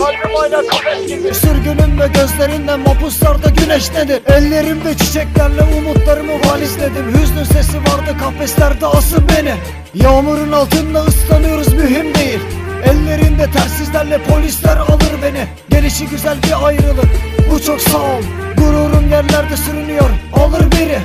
nedir Sürgünüm ve gözlerinden mapuslarda güneş nedir? Ellerimde çiçeklerle umutlarımı valizledim Hüznün sesi vardı kafeslerde asın beni. Yağmurun altında ıslanıyoruz mühim değil. Ellerinde tersizlerle polisler alır beni. Gelişi güzel bir ayrılık. Bu çok sağ ol. Gururum yerlerde sürünüyor. Alır biri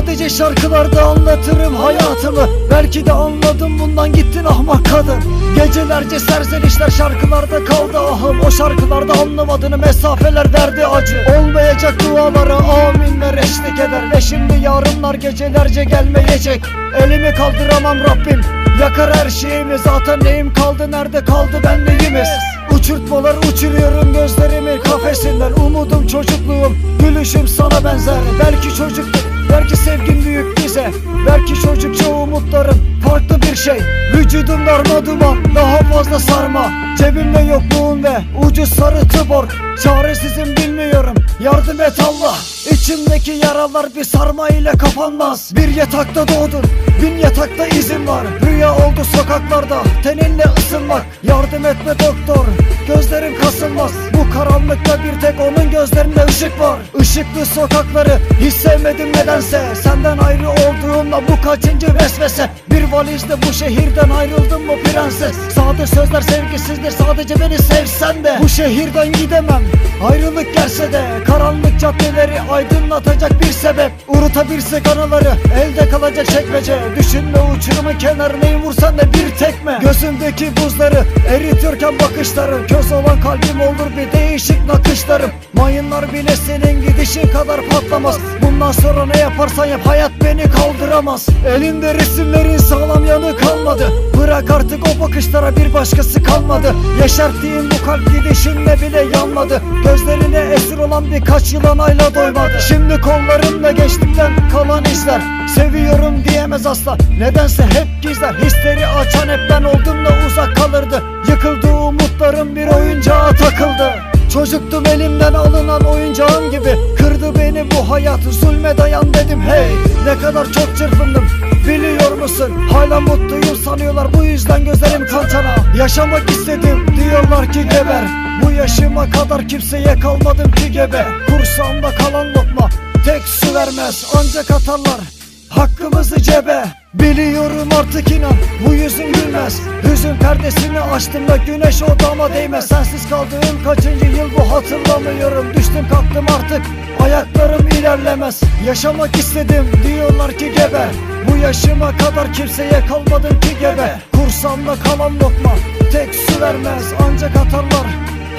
Sadece şarkılarda anlatırım hayatımı. Belki de anladım bundan gittin ahmak kadın Gecelerce serzenişler şarkılarda kaldı ahım. O şarkılarda anlamadığını mesafeler verdi acı. Olmayacak dualara aminler eşlik eder. Ve şimdi yarınlar gecelerce gelmeyecek. Elimi kaldıramam Rabbim. Yakar her şeyimi. Zaten neyim kaldı nerede kaldı ben neyimiz Uçurtmalar uçuruyorum gözlerimin kafesinden Umudum çocukluğum gülüşüm sana benzer. Belki çocuktuk belki sevgin büyük bize Belki çocukça umutlarım farklı bir şey. Vücudum darma duman daha fazla sarma. Cebimde yokluğun ve ucu sarı tıbor. Çaresizim bilmiyorum yardım et Allah İçimdeki yaralar bir sarma ile kapanmaz. Bir yatakta doğdun bin yatakta izin var. Rüya oldu sokaklarda teninle ısınmak. Yardım etme doktor gözlerim kasılmaz. Bu karanlıkta bir tek onun gözlerinde ışık var. Işıklı sokakları hiç sevmedim nedense. Senden ayrı olduğumla bu kaçıncı vesvese? Bir valizle bu şehirden ayrıldım mı prenses? Sade sözler sevgisizdir sadece beni sevsen de. Bu şehirden gidemem ayrılık gelse de. Karanlık caddeleri aydınlatacak bir sebep Unutabilsek anıları elde kalacak çekmece. Düşünme uçurumun kenarına vursan da bir tekme. Gözümdeki buzları eritiyorken bakışların Köz olan kalbim olur bir değişik nakışlarım Mayınlar bile senin gidişin kadar patlamaz. Bundan sonra ne yaparsan yap hayat beni kaldıramaz. Elinde resimlerin sağlam yanı kalmadı. Bırak artık o bakışlara bir başkası kalmadı. Yeşerttiğin bu kalp gidişinle bile yanmadı. Gözlerine esir olan birkaç yılan ayla doymadı. Şimdi kollarımla geçtikten kalan izler. Seviyorum diyemez asla. Nedense hep gizler. Hisleri açan hep ben oldum da uzak kalırdı. Yıkıldı umutlarım bir oyuncağa takıldı. Çocuktum elimden alınan oyuncağım gibi. Kırdı beni bu hayat zulme dayan dedim. Hey Ne kadar çok çırpındım. Biliyor musun? Hala mutluyum sanıyorlar. Bu yüzden gözlerim kantana Yaşamak istedim diyorlar ki geber. Bu yaşıma kadar kimseye kalmadım ki gebe. Kursağımda kalan lokma tek su vermez ancak atarlar Hakkımızı cebe. Biliyorum artık inan. Bu yüzün gülmez. Hüzün perdesini açtım da güneş odama değmez. Sensiz kaldığım kaçıncı yıl bu hatırlamıyorum. Düştüm kalktım artık. Ayaklarım ilerlemez. Yaşamak istedim diyorlar ki gebe. Bu yaşıma kadar kimseye kalmadım ki gebe. Kursamda kalan lokma tek su vermez. Ancak atarlar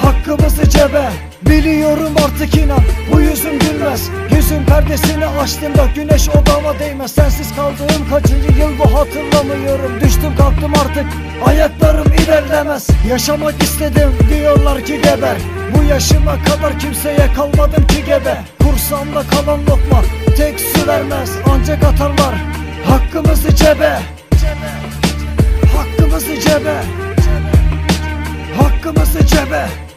Hakkımızı cebe Biliyorum artık inan bu yüzüm gülmez. Yüzün perdesini açtığımda güneş odama değmez. Sensiz kaldığım kaçıncı yıl bu hatırlamıyorum. Düştüm kalktım artık ayaklarım ilerlemez. Yaşamak istedim diyorlar ki geber. Bu yaşıma kadar kimseye kalmadım ki gebe. Kursamda kalan lokma tek su vermez. Ancak atarlar Hakkımızı cebe. Hakkımızı cebe. Hakkımızı cebe